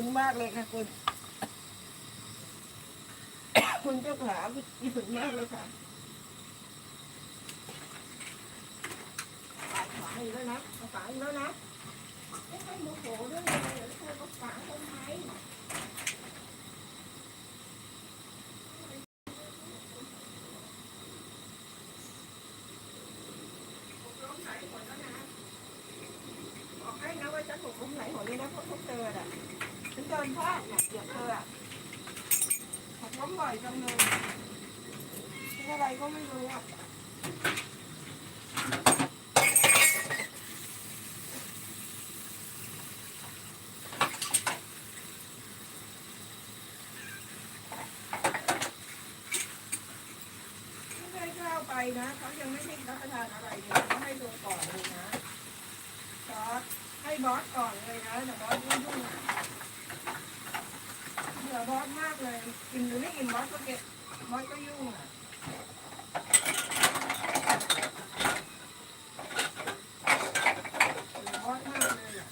ฉุนมากเลยค่ะคุณ คุณเจ้าขาคุณมากเลยค่ะปาดขาอีกแล้วนะปาดขาอีกแล้วนะไม่ต้องโมโหเรื่องอะไรเดี๋ยวเธอก็ขางทำไมล้มไหลหมดแล้วนะบอกให้นะว่าฉันถูกล้มไหลหมดเลยนะเพราะพวกเธออะฉัน เดินพลาดเนี่ยเหยียบเธออะถูกล้มบ่อยจังเลยเป็นอะไรก็ไม่รู้อะไม่ได้เข้าไปนะเขายังไม่ได้รับประทานอะไรเลยเขาให้ดูก่อนเลยนะบอสให้บอสก่อนเลยนะแต่บอสยุ่งๆ เบื่อบอสมากเลย กินหรือไม่กินบอสก็เก็บบอสก็ยุ่งอะเบื่อบอสมากเลยอะ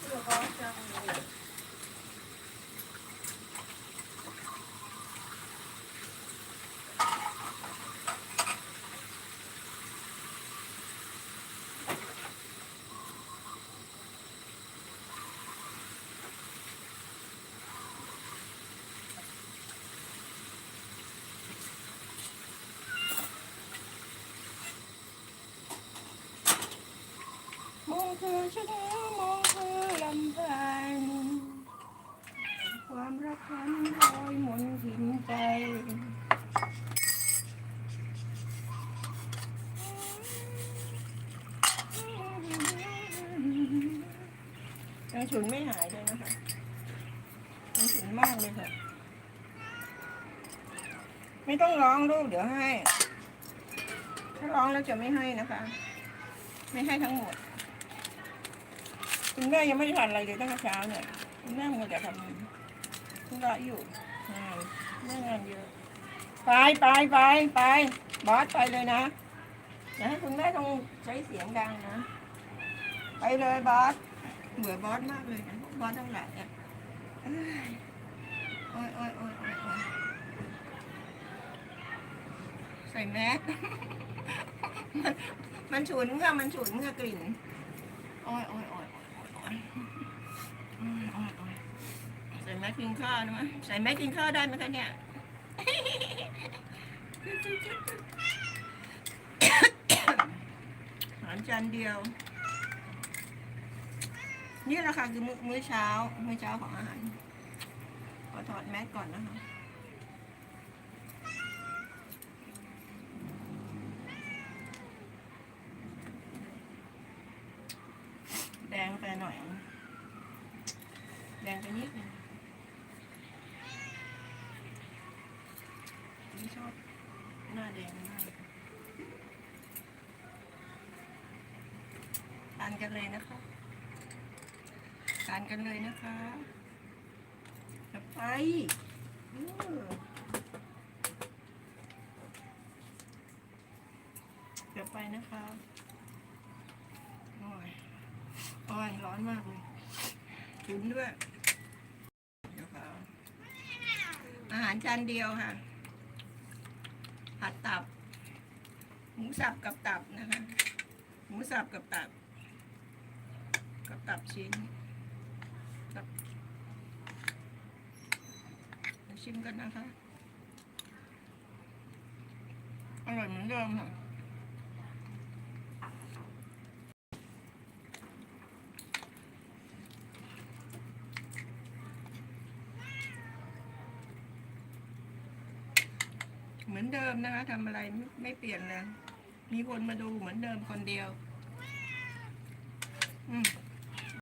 เบื่อบอสจังเลย มองคือมองคือลำพันความรักพันรอยมนหินใจยังฉุนไม่หายเลยนะคะยังฉุนมากเลยค่ะ ไม่ต้องร้องลูกเดี๋ยวให้ ถ้าร้องแล้วจะไม่ให้นะคะ ไม่ให้ทั้งหมด คุณแม่ยังไม่ได้ทานอะไรเลยตั้งแต่เช้าเนี่ยคุณแม่มัวแต่ทำธุระอยู่งานแม่งานเยอะ ไปไปไปไปบอสไปเลยนะอย่าให้คุณแม่ต้องใช้เสียงดังนะ ไปเลยบอสเบื่อบอสมากเลยนะบอสทั้งหลายอะเอ้ยโอ้ยโอ้ยโอ้ยโอ้ยโอ้ยใส่แมสมันมันฉุนค่ะมันฉุนค่ะกลิ่น โอ้ยโอ้ยโอ้ย ใส่แมสกินข้าวได้ไหมใส่แมสกินข้าวได้ไหมคะเนี่ยอาหารจานเดียว นี่แหละค่ะคือมื้อม้อเช้า มื้อเช้าของอาหาร ขอถอดแมสก่อนนะคะ แดงไปหน่อย แดงไปนิดนึงไม่ชอบหน้าแดงมากทานกันเลยนะคะทานกันเลยนะคะจะไปเออเดี๋ยวไปนะคะ โอ้ยโอ้ยร้อนมากเลย ฉุนด้วยเดี๋ยวค่ะอาหารจานเดียวค่ะ ผัดตับ หมูสับกับตับนะคะ หมูสับกับตับ กับตับชิ้นกับชิมกันนะคะ อร่อยเหมือนเดิมค่ะ เหมือนเดิมนะคะทำอะไรไม่เปลี่ยนเลย มีคนมาดูเหมือนเดิมคนเดียว อืม